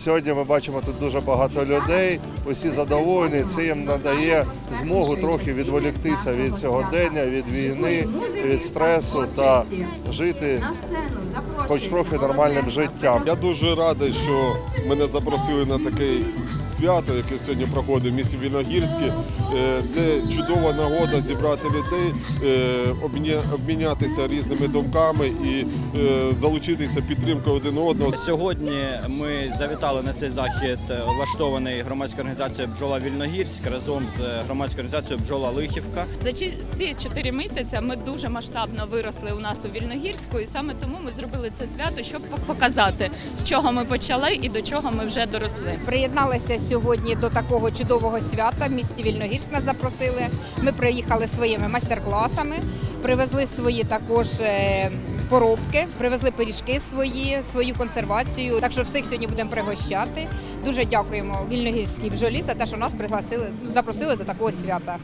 Сьогодні ми бачимо тут дуже багато людей, усі задоволені. Це їм надає змогу трохи відволіктися від сьогодення, від війни, від стресу та жити хоч трохи нормальним життям. Я дуже радий, що мене запросили на таке свято, яке сьогодні проходить в місті Вільногірське. Е, Це чудова нагода зібрати людей, е, обмінятися різними думками і е, залучитися підтримкою один одного. Сьогодні ми завітали на цей захід, влаштований громадською організацією Бджола Вільногірськ разом з громадською організацією Бджола Лихівка. За ці- ці чотири місяці ми дуже масштабно виросли у нас у Вільногірську, і саме тому ми зробили це свято, щоб показати, з чого ми почали і до чого ми вже доросли. Приєдналися сьогодні до такого чудового свята. В місті Вільногірськ нас запросили. Ми приїхали своїми майстер-класами, привезли свої також е, поробки, привезли пиріжки свої, свою консервацію. Так що всіх сьогодні будемо пригощати. Дуже дякуємо Вільногірській бджолі за те, що нас пригласили, запросили до такого свята.